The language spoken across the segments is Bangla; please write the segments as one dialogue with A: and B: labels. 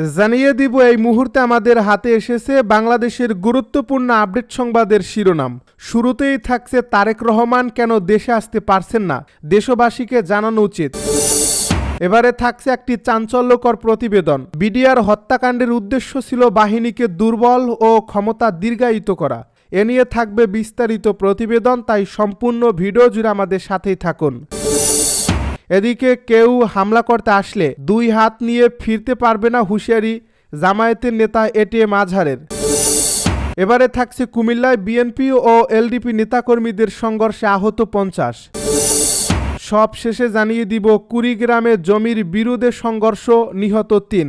A: জানিয়ে দিব, এই মুহূর্তে আমাদের হাতে এসেছে বাংলাদেশের গুরুত্বপূর্ণ আপডেট সংবাদের শিরোনাম। শুরুতেই থাকছে তারেক রহমান কেন দেশে আসতে পারছেন না? দেশবাসীকে জানানো উচিত। এবারে থাকছে একটি চাঞ্চল্যকর প্রতিবেদন। বিডিআর হত্যাকাণ্ডের উদ্দেশ্য ছিল বাহিনীকে দুর্বল ও ক্ষমতা দীর্ঘায়িত করা। এ নিয়ে থাকবে বিস্তারিত প্রতিবেদন, তাই সম্পূর্ণ ভিডিও জুড়ে আমাদের সাথেই থাকুন। এদিকে কেউ হামলা করতে আসলে দুই হাত নিয়ে ফিরতে পারবে না হুঁশিয়ারি জামায়াতের নেতা এটিএম আজহারের। এবারে থাকছে কুমিল্লায় বিএনপি ও এলডিপি নেতাকর্মীদের সংঘর্ষে আহত পঞ্চাশ। সব শেষে জানিয়ে দিব কুড়িগ্রামে জমির বিরুদ্ধে সংঘর্ষ, নিহত তিন।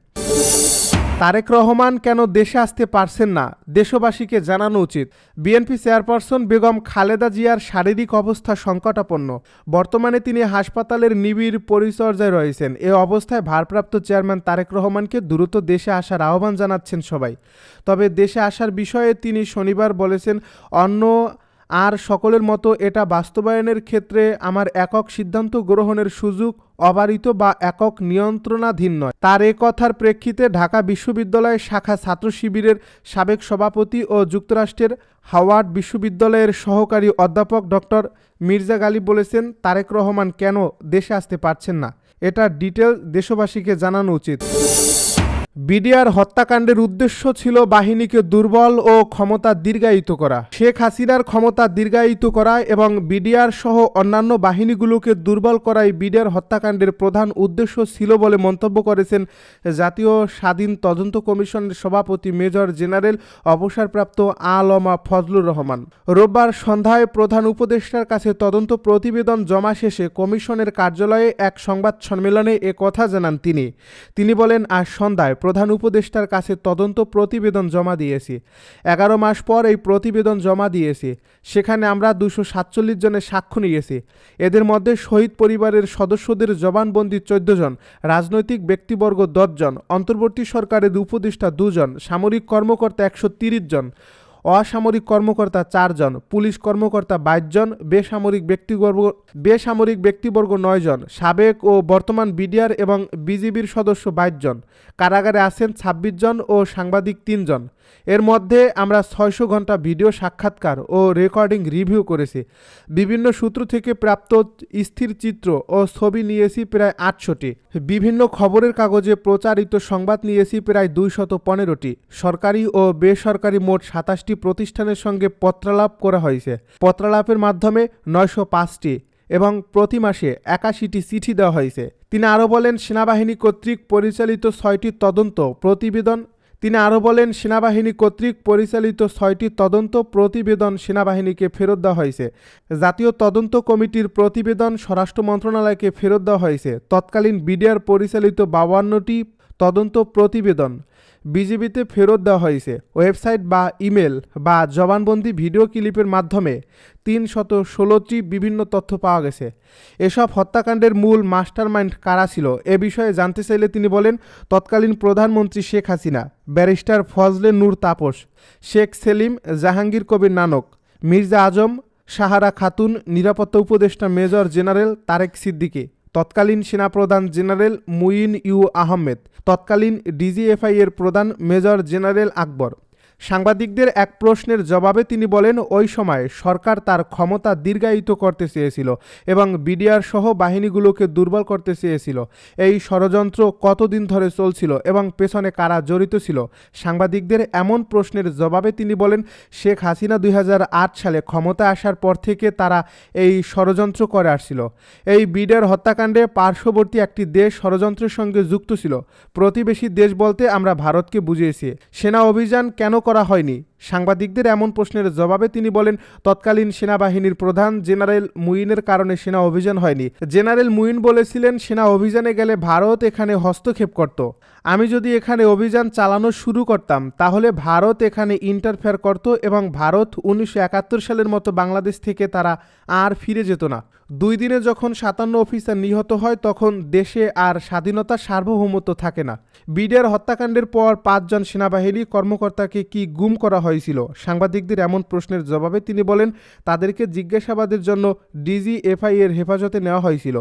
A: তারেক রহমান কেন দেশে আসতে পারছেন না? দেশবাসীকে জানানো উচিত। বিএনপি চেয়ারপারসন বেগম খালেদা জিয়ার শারীরিক অবস্থা সংকটাপন্ন। বর্তমানে তিনি হাসপাতালের নিবিড় পরিচর্যায় রয়েছেন। এ অবস্থায় ভারপ্রাপ্ত চেয়ারম্যান তারেক রহমানকে দ্রুত দেশে আসার আহ্বান জানাচ্ছেন সবাই। তবে দেশে আসার বিষয়ে তিনি শনিবার বলেছেন, অন্য আর সকলের মতো এটা বাস্তবায়নের ক্ষেত্রে আমার একক সিদ্ধান্ত গ্রহণের সুযোগ অবারিত বা একক নিয়ন্ত্রণাধীন নয়। তার এ কথার প্রেক্ষিতে ঢাকা বিশ্ববিদ্যালয়ের শাখা ছাত্র শিবিরের সাবেক সভাপতি ও যুক্তরাষ্ট্রের হাওয়ার্ড বিশ্ববিদ্যালয়ের সহকারী অধ্যাপক ডক্টর মির্জা গালিব বলেছেন, তারেক রহমান কেন দেশে আসতে পারছেন না? এটা ডিটেল দেশবাসীকে জানানো উচিত। বিডিআর হত্যাকাণ্ডের উদ্দেশ্য ছিল বাহিনীকে দুর্বল ও ক্ষমতা দীর্ঘায়িত করা। শেখ হাসিনার ক্ষমতা দীর্ঘায়িত করা এবং বিডিআর সহ অন্যান্য বাহিনীগুলোকে দুর্বল করাই বিডিআর হত্যাকাণ্ডের প্রধান উদ্দেশ্য ছিল বলে মন্তব্য করেছেন জাতীয় স্বাধীন তদন্ত কমিশনের সভাপতি মেজর জেনারেল অবসরপ্রাপ্ত আলমা ফজলুর রহমান। রোববার সন্ধ্যায় প্রধান উপদেষ্টার কাছে তদন্ত প্রতিবেদন জমা শেষে কমিশনের কার্যালয়ে এক সংবাদ সম্মেলনে এ কথা জানান তিনি। তিনি বলেন, আজ সন্ধ্যায় প্রধান উপদেষ্টার কাছে তদন্ত প্রতিবেদন জমা দিয়েছি। এগারো মাস পর এই প্রতিবেদন জমা দিয়েছি। সেখানে আমরা দুশো সাতচল্লিশ জনের সাক্ষ্য নিয়েছি। এদের মধ্যে শহীদ পরিবারের সদস্যদের জবানবন্দি চোদ্দ জন, রাজনৈতিক ব্যক্তিবর্গ দশজন অন্তর্বর্তী সরকারের উপদেষ্টা দুজন, সামরিক কর্মকর্তা একশো জন। অসামরিক কর্মকর্তা চারজন, পুলিশ কর্মকর্তা বাইশজন, বেসামরিক ব্যক্তিবর্গ বেসামরিক ব্যক্তিবর্গ নয়জন, সাবেক ও বর্তমান বিডিআর এবং বিজিবির সদস্য বাইশজন, কারাগারে আছেন ছাব্বিশ জন ও সাংবাদিক তিনজন। এর মধ্যে আমরা ছয়শো ঘণ্টা ভিডিও সাক্ষাৎকার ও রেকর্ডিং রিভিউ করেছি। বিভিন্ন সূত্র থেকে প্রাপ্ত স্থির চিত্র ও ছবি নিয়েছি প্রায় আটশোটি। বিভিন্ন খবরের কাগজে প্রচারিত সংবাদ নিয়েছি প্রায় দুইশত পনেরোটি। সরকারি ও বেসরকারি মোট সাতাশটি প্রতিষ্ঠানের সঙ্গে পত্রালাপ করা হয়েছে। পত্রালাপের মাধ্যমে নয়শো পাঁচটি এবং প্রতি মাসে একাশিটি চিঠি দেওয়া হয়েছে। তিনি আরও বলেন, সেনাবাহিনী কর্তৃক পরিচালিত ছয়টি তদন্ত প্রতিবেদন তিনি আরও বলেন, সেনাবাহিনী কর্তৃক পরিচালিত ছয়টি তদন্ত প্রতিবেদন সেনাবাহিনীকে ফেরত দেওয়া হয়েছে। জাতীয় তদন্ত কমিটির প্রতিবেদন স্বরাষ্ট্র মন্ত্রণালয়কে ফেরত দেওয়া হয়েছে। তৎকালীন বিডিআর পরিচালিত বাউান্নটি তদন্ত প্রতিবেদন বিজিবিতে ফেরত দেওয়া হয়েছে। ওয়েবসাইট বা ইমেল বা জবানবন্দি ভিডিও ক্লিপের মাধ্যমে তিন শত ষোলোটি বিভিন্ন তথ্য পাওয়া গেছে। এসব হত্যাকাণ্ডের মূল মাস্টারমাইন্ড কারা ছিল? এ বিষয়ে জানতে চাইলে তিনি বলেন, তৎকালীন প্রধানমন্ত্রী শেখ হাসিনা, ব্যারিস্টার ফজলে নূর তাপস, শেখ সেলিম জাহাঙ্গীর কবির নানক, মির্জা আজম সাহারা খাতুন, নিরাপত্তা উপদেষ্টা মেজর জেনারেল তারেক সিদ্দিকী। তৎকালীন সেনাপ্রধান জেনারেল মুইন ইউ আহমেদ তৎকালীন ডিজিএফআই এর প্রধান মেজর জেনারেল আকবর। সাংবাদিকদের এক প্রশ্নের জবাবে তিনি বলেন, ওই সময় সরকার তার ক্ষমতা দীর্ঘায়িত করতে চেয়েছিল এবং বিডিআর সহ বাহিনীগুলোকে দুর্বল করতে চেয়েছিল। এই ষড়যন্ত্র কতদিন ধরে চলছিল এবং পেছনে কারা জড়িত ছিল? সাংবাদিকদের এমন প্রশ্নের জবাবে তিনি বলেন, শেখ হাসিনা দুই হাজার আট সালে ক্ষমতা আসার পর থেকে তারা এই ষড়যন্ত্র করে আসছিল। এই বিডিআর হত্যাকাণ্ডে পার্শ্ববর্তী একটি দেশ ষড়যন্ত্রের সঙ্গে যুক্ত ছিল। প্রতিবেশী দেশ বলতে আমরা ভারতকে বুঝিয়েছি। সেনা অভিযান কেন করা হয়নি। সাংবাদিকদের এমন প্রশ্নের জবাবে তিনি বলেন, তৎকালীন সেনাবাহিনীর প্রধান জেনারেল মুইনের কারণে সেনা অভিযান হয়নি। জেনারেল মুইন বলেছিলেন, সেনা অভিযানে গেলে ভারত এখানে হস্তক্ষেপ করত। আমি যদি এখানে অভিযান চালানো শুরু করতাম, তাহলে ভারত এখানে ইন্টারফেয়ার করত এবং ভারত উনিশশো একাত্তর সালের মতো বাংলাদেশ থেকে তারা আর ফিরে যেত না। দুই দিনে যখন সাতান্ন অফিসার নিহত হয়, তখন দেশে আর স্বাধীনতা সার্বভৌমত্ব থাকে না। বিডিআর হত্যাকাণ্ডের পর পাঁচজন সেনাবাহিনী কর্মকর্তাকে কি গুম করা হয়েছিল। সাংবাদিকদের এমন প্রশ্নের জবাবে তিনি বলেন, তাদেরকে জিজ্ঞাসাবাদের জন্য ডিজিএফআই এর হেফাজতে নেওয়া হয়েছিল।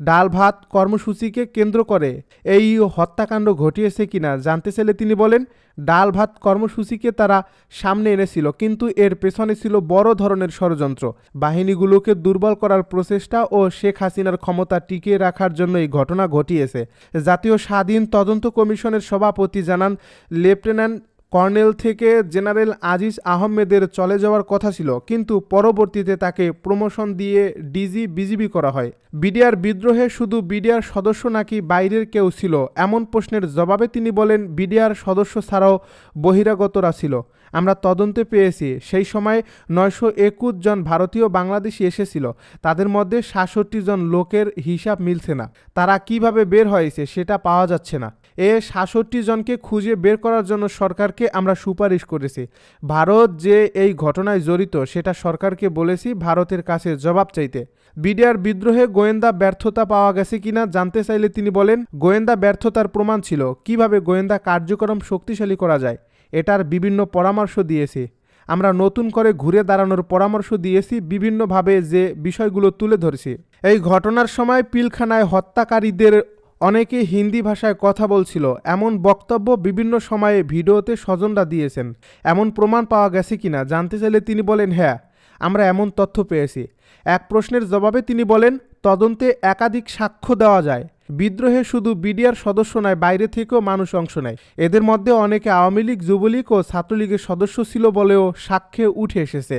A: ডাল ভাত কর্মসূচিকে কেন্দ্র করে এই হত্যাকাণ্ড ঘটিয়েছে কিনা জানতে চাইলে তিনি বলেন, ডাল ভাত কর্মসূচিকে তারা সামনে এনেছিল, কিন্তু এর পেছনে ছিল বড় ধরনের ষড়যন্ত্র। বাহিনীগুলোকে দুর্বল করার প্রচেষ্টা ও শেখ হাসিনার ক্ষমতা টিকিয়ে রাখার জন্য এই ঘটনা ঘটিয়েছে। জাতীয় স্বাধীন তদন্ত কমিশনের সভাপতি জানান, লেফটেন্যান্ট কর্নেল থেকে জেনারেল আজিজ আহমেদের চলে যাওয়ার কথা ছিল, কিন্তু পরবর্তীতে তাকে প্রমোশন দিয়ে ডিজি বিজিবি করা হয়। বিডিআর বিদ্রোহে শুধু বিডিআর সদস্য নাকি বাইরের কেউ ছিল, এমন প্রশ্নের জবাবে তিনি বলেন, বিডিআর সদস্য ছাড়াও বহিরাগতরা ছিল। আমরা তদন্তে পেয়েছি, সেই সময় নয়শো একুশ জন ভারতীয় বাংলাদেশি এসেছিল, তাদের মধ্যে সাতষট্টি জন লোকের হিসাব মিলছে না। তারা কীভাবে বের হয়েছে সেটা পাওয়া যাচ্ছে না। এ সাতষট্টি জনকে খুঁজে বের করার জন্য সরকারকে আমরা সুপারিশ করেছি। ভারত যে এই ঘটনায় জড়িত, সেটা সরকারকে বলেছি ভারতের কাছে জবাব চাইতে। বিডিআর বিদ্রোহে গোয়েন্দা ব্যর্থতা পাওয়া গেছে কিনা জানতে চাইলে তিনি বলেন, গোয়েন্দা ব্যর্থতার প্রমাণ ছিল, কীভাবে গোয়েন্দা কার্যক্রম শক্তিশালী করা যায়, এটার বিভিন্ন পরামর্শ দিয়েছি। আমরা নতুন করে ঘুরে দাঁড়ানোর পরামর্শ দিয়েছি বিভিন্নভাবে যে বিষয়গুলো তুলে ধরেছি। এই ঘটনার সময় পিলখানায় হত্যাকারীদের অনেকে হিন্দি ভাষায় কথা বলছিল, এমন বক্তব্য বিভিন্ন সময়ে ভিডিওতে স্বজনরা দিয়েছেন। এমন প্রমাণ পাওয়া গেছে কিনা জানতে চাইলে তিনি বলেন হ্যাঁ আমরা এমন তথ্য পেয়েছি। এক প্রশ্নের জবাবে তিনি বলেন, তদন্তে একাধিক সাক্ষ্য দেওয়া যায়। বিদ্রোহে শুধু বিডিআর সদস্য নয়, বাইরে থেকেও মানুষ অংশ নেয়। এদের মধ্যে অনেকে আওয়ামী লীগ, যুবলীগ ও ছাত্রলীগের সদস্য ছিল বলেও সাক্ষ্যে উঠে এসেছে।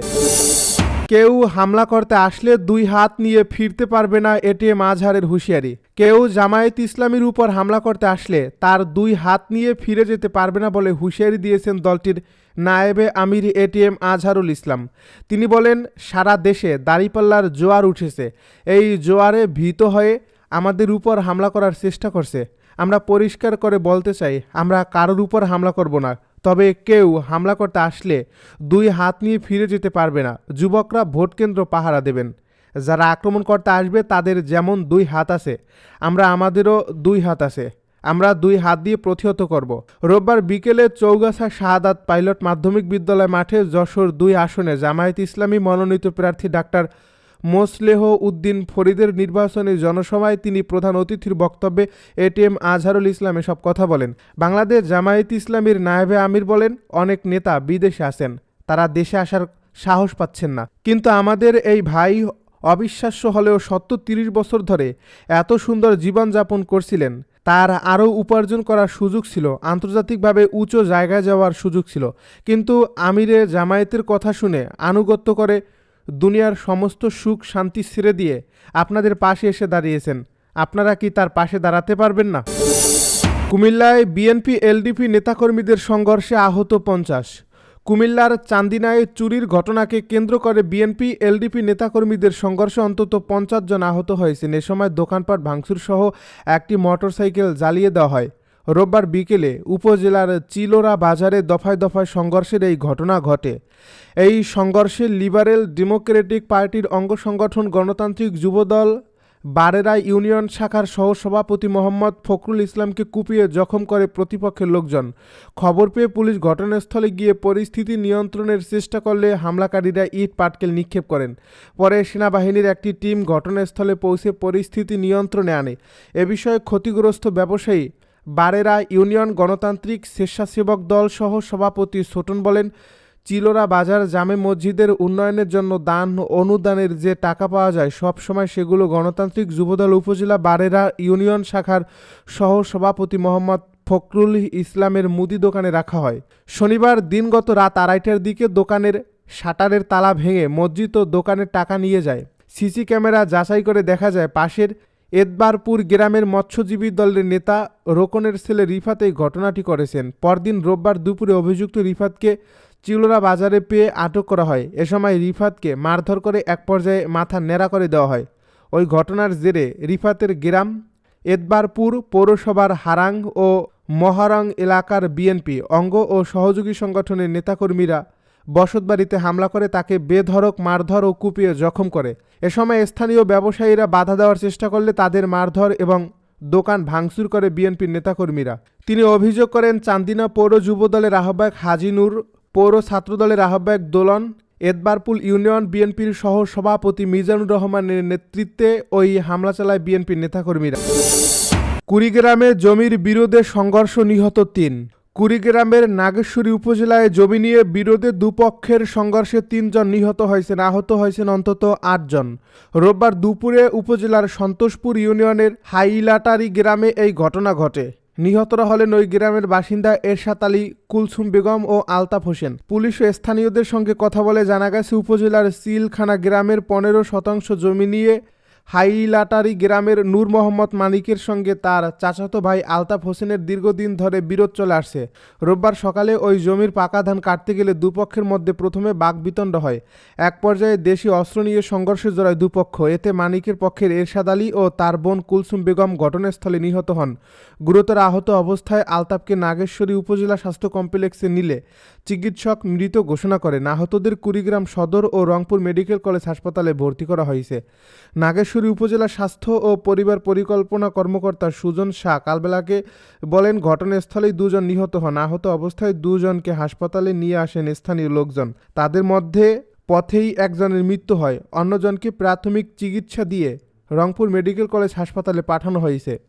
A: কেউ হামলা করতে আসলে দুই হাত নিয়ে ফিরতে পারবে না এটিএম আজহারের হুঁশিয়ারি। কেউ জামায়াত ইসলামীর উপর হামলা করতে আসলে তার দুই হাত নিয়ে ফিরে যেতে পারবে না বলে হুঁশিয়ারি দিয়েছেন দলটির নায়েবে আমির এটিএম আজহারুল ইসলাম। তিনি বলেন, সারা দেশে দাড়িপাল্লার জোয়ার উঠেছে। এই জোয়ারে ভীত হয়ে আমাদের উপর হামলা করার চেষ্টা করছে। আমরা পরিষ্কার করে বলতে চাই, আমরা কারোর উপর হামলা করব না। তবে কেউ হামলা করতে আসলে দুই হাত নিয়ে ফিরে যেতে পারবে না। যুবকরা ভোট কেন্দ্র পাহারা দেবেন। যারা আক্রমণ করতে আসবে, তাদের যেমন দুই হাত আছে, আমরা আমাদেরও দুই হাত আছে। আমরা দুই হাত দিয়ে প্রতিহত করব। রোববার বিকেলে চৌগাছা শাহাদাত পাইলট মাধ্যমিক বিদ্যালয় মাঠে যশোর দুই আসনে জামায়াত ইসলামী মনোনীত প্রার্থী ডাক্তার মোসলেহ উদ্দিন ফরিদের নির্বাচনী জনসভায় তিনি প্রধান অতিথির বক্তব্যে এটিএম আজহারুল ইসলাম এসব কথা বলেন। বাংলাদেশ জামায়াত ইসলামীর নায়েবে আমির বলেন, অনেক নেতা বিদেশে আছেন, তারা দেশে আসার সাহস পাচ্ছেন না। কিন্তু আমাদের এই ভাই অবিশ্বাস্য হলেও সত্তর তিরিশ বছর ধরে এত সুন্দর জীবনযাপন করছিলেন, তার আরও উপার্জন করার সুযোগ ছিল, আন্তর্জাতিকভাবে উঁচু জায়গায় যাওয়ার সুযোগ ছিল। কিন্তু আমিরে জামায়াতের কথা শুনে আনুগত্য করে দুনিয়ার সমস্ত সুখ শান্তি ছেড়ে দিয়ে আপনাদের পাশে এসে দাঁড়িয়েছেন। আপনারা কি তার পাশে দাঁড়াতে পারবেন না? কুমিল্লায় বিএনপি, এলডিপি নেতাকর্মীদের সংঘর্ষে আহত পঞ্চাশ। কুমিল্লার চান্দিনায় চুরির ঘটনাকে কেন্দ্র করে বিএনপি, এলডিপি নেতাকর্মীদের সংঘর্ষে অন্তত পঞ্চাশ জন আহত হয়েছেন। এ সময় দোকানপাট ভাঙচুর সহ একটি মোটরসাইকেল জ্বালিয়ে দেওয়া হয়। রোববার বিকেলে উপজেলার চিলোরা বাজারে দফায় দফায় সংঘর্ষের এই ঘটনা ঘটে। এই সংঘর্ষে লিবারেল ডেমোক্রেটিক পার্টির অঙ্গ সংগঠন গণতান্ত্রিক যুবদল বারেরা ইউনিয়ন শাখার সহসভাপতি মোহাম্মদ ফখরুল ইসলামকে কুপিয়ে জখম করে প্রতিপক্ষের লোকজন। খবর পেয়ে পুলিশ ঘটনাস্থলে গিয়ে পরিস্থিতি নিয়ন্ত্রণের চেষ্টা করলে হামলাকারীরা ইট, পাটকেল নিক্ষেপ করেন। পরে সেনাবাহিনীর একটি টিম ঘটনাস্থলে পৌঁছে পরিস্থিতি নিয়ন্ত্রণে আনে। এ বিষয়ে ক্ষতিগ্রস্ত ব্যবসায়ী বারেরা ইউনিয়ন গণতান্ত্রিক স্বেচ্ছাসেবক দল সহ সভাপতি ছোটন বলেন, চিলোরা বাজার, জামে মসজিদের উন্নয়নের জন্য দান অনুদানের যে টাকা পাওয়া যায়, সব সময় সেগুলো গণতান্ত্রিক যুবদল উপজেলা বারেরা ইউনিয়ন শাখার সহ সভাপতি মোহাম্মদ ফখরুল ইসলামের মুদি দোকানে রাখা হয়। শনিবার দিনগত রাত আড়াইটার দিকে দোকানের শাটারের তালা ভেঙে মসজিদ ও দোকানের টাকা নিয়ে যায়। সিসি ক্যামেরা যাচাই করে দেখা যায়, পাশের এদবারপুর গ্রামের মৎস্যজীবী দলের নেতা রোকনের ছেলে রিফাত এই ঘটনাটি করেছেন। পরদিন রোববার দুপুরে অভিযুক্ত রিফাতকে চিলোরা বাজারে পেয়ে আটক করা হয়। এ সময় রিফাতকে মারধর করে এক পর্যায়ে মাথা ন্যাড়া করে দেওয়া হয়। ওই ঘটনার জেরে রিফাতের গ্রাম এদবারপুর পৌরসভার হারাং ও মহারং এলাকার বিএনপি, অঙ্গ ও সহযোগী সংগঠনের নেতাকর্মীরা বসতবাড়িতে হামলা করে তাকে বেধড়ক, মারধর ও কুপিয়ে জখম করে। এ সময় স্থানীয় ব্যবসায়ীরা বাধা দেওয়ার চেষ্টা করলে তাদের মারধর এবং দোকান ভাঙচুর করে বিএনপির নেতাকর্মীরা। তিনি অভিযোগ করেন, চান্দিনা পৌর যুবদলের আহ্বায়ক হাজি নূর, পৌর ছাত্রদলের আহ্বায়ক দোলন, এদবারপুল ইউনিয়ন বিএনপির সহ সভাপতি মিজানুর রহমানের নেতৃত্বে ওই হামলা চালায় বিএনপির নেতাকর্মীরা। কুড়িগ্রামে জমির বিরোধে সংঘর্ষ নিহত তিন। কুড়িগ্রামের নাগেশ্বরী উপজেলায় জমি নিয়ে বিরোধে দুপক্ষের সংঘর্ষে তিনজন নিহত হয়েছেন, আহত হয়েছেন অন্তত আটজন। রোববার দুপুরে উপজেলার সন্তোষপুর ইউনিয়নের হাইলাটারি গ্রামে এই ঘটনা ঘটে। নিহতরা হলেন ওই গ্রামের বাসিন্দা এরশাদ আলী, কুলসুম বেগম ও আলতাফ হোসেন। পুলিশ ও স্থানীয়দের সঙ্গে কথা বলে জানা গেছে, উপজেলার সিলখানা গ্রামের পনেরো শতাংশ জমি নিয়ে হাইলাটারি গ্রামের নূর মোহাম্মদ মানিকের সঙ্গে তার চাচাতো ভাই আলতাফ হোসেনের দীর্ঘদিন ধরে বিরোধ চলে আসছে। রোববার সকালে ওই জমির পাকা ধান কাটতে গেলে দুপক্ষের মধ্যে প্রথমে বাকবিতণ্ড হয়। এক পর্যায়ে দেশি অস্ত্র নিয়ে সংঘর্ষে জড়ায় দুপক্ষ। এতে মানিকের পক্ষের এরশাদ আলী ও তার বোন কুলসুম বেগম ঘটনাস্থলে নিহত হন। গুরুতর আহত অবস্থায় আলতাফকে নাগেশ্বরী উপজেলা স্বাস্থ্য কমপ্লেক্সে নিলে। চিকিৎসক মৃত ঘোষণা করেন আহতদের কুড়িগ্রাম সদর ও রংপুর মেডিকেল কলেজ হাসপাতালে ভর্তি করা হয়েছে। নাগেশ্বরী উপজেলা স্বাস্থ্য ও পরিবার পরিকল্পনা কর্মকর্তা সুজন শাহ কালবেলাকে বলেন, ঘটনাস্থলেই দুজন নিহত হন। আহত অবস্থায় দুজনকে হাসপাতালে নিয়ে আসেন স্থানীয় লোকজন। তাদের মধ্যে পথেই একজনের মৃত্যু হয়। অন্যজনকে প্রাথমিক চিকিৎসা দিয়ে রংপুর মেডিকেল কলেজ হাসপাতালে পাঠানো হয়েছে।